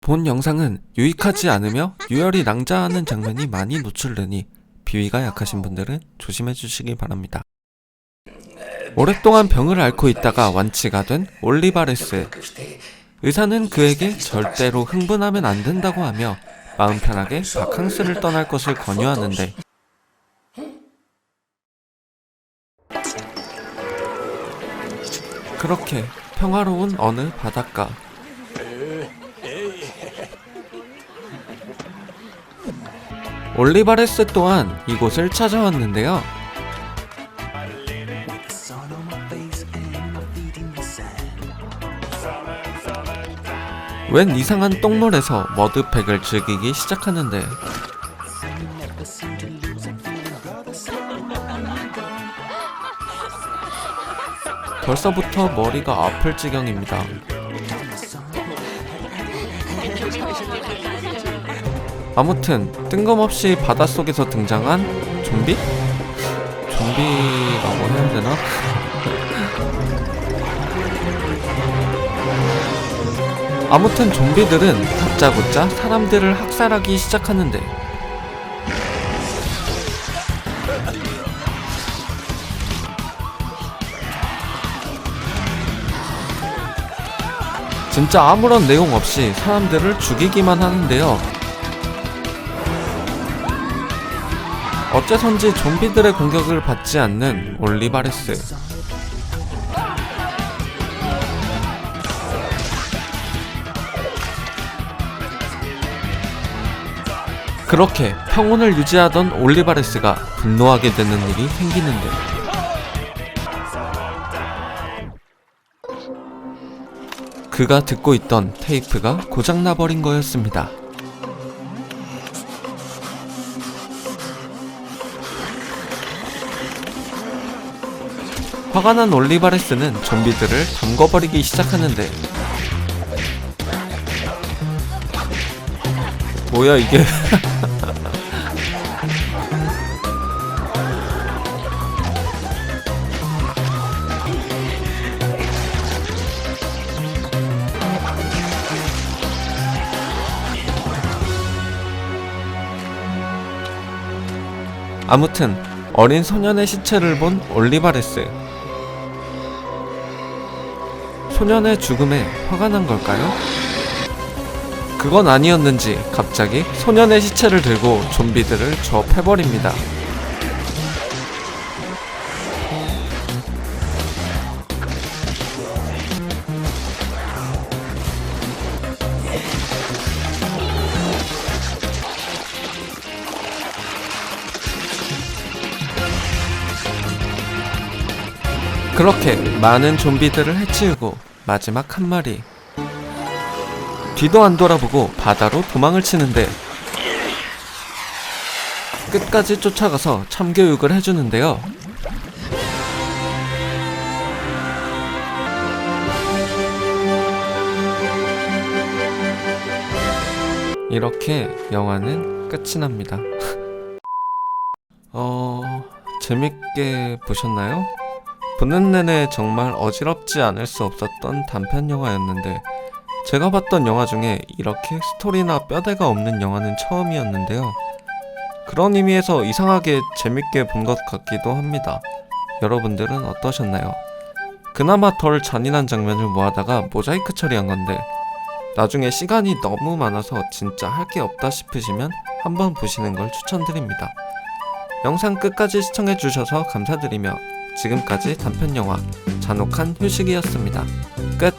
본 영상은 유익하지 않으며 유혈이 낭자하는 장면이 많이 노출되니 비위가 약하신 분들은 조심해 주시기 바랍니다. 오랫동안 병을 앓고 있다가 완치가 된 올리바레스. 의사는 그에게 절대로 흥분하면 안 된다고 하며 마음 편하게 바캉스를 떠날 것을 권유하는데 그렇게 평화로운 어느 바닷가 올리바레스 또한 이곳을 찾아왔는데요. 웬 이상한 똥물에서 머드팩을 즐기기 시작하는데 벌써부터 머리가 아플 지경입니다. 아무튼 뜬금없이 바닷속에서 등장한 좀비? 좀비라고 해야 되나? 아무튼 좀비들은 다짜고짜 사람들을 학살하기 시작하는데 진짜 아무런 내용 없이 사람들을 죽이기만 하는데요. 어째선지 좀비들의 공격을 받지 않는 올리바레스. 그렇게 평온을 유지하던 올리바레스가 분노하게 되는 일이 생기는데 그가 듣고 있던 테이프가 고장나버린 거였습니다. 화가 난 올리바레스는 좀비들을 담궈버리기 시작하는데. 뭐야 이게? 아무튼 어린 소년의 시체를 본 올리바레스 소년의 죽음에 화가 난 걸까요? 그건 아니었는지 갑자기 소년의 시체를 들고 좀비들을 조업해버립니다. 그렇게 많은 좀비들을 해치우고 마지막 한 마리 뒤도 안 돌아보고 바다로 도망을 치는데 끝까지 쫓아가서 참교육을 해주는데요. 이렇게 영화는 끝이 납니다. 어, 재밌게 보셨나요? 보는 내내 정말 어지럽지 않을 수 없었던 단편 영화였는데 제가 봤던 영화 중에 이렇게 스토리나 뼈대가 없는 영화는 처음이었는데요. 그런 의미에서 이상하게 재밌게 본 것 같기도 합니다. 여러분들은 어떠셨나요? 그나마 덜 잔인한 장면을 모아다가 모자이크 처리한 건데 나중에 시간이 너무 많아서 진짜 할 게 없다 싶으시면 한번 보시는 걸 추천드립니다. 영상 끝까지 시청해주셔서 감사드리며 지금까지 단편 영화 잔혹한 휴식이었습니다. 끝!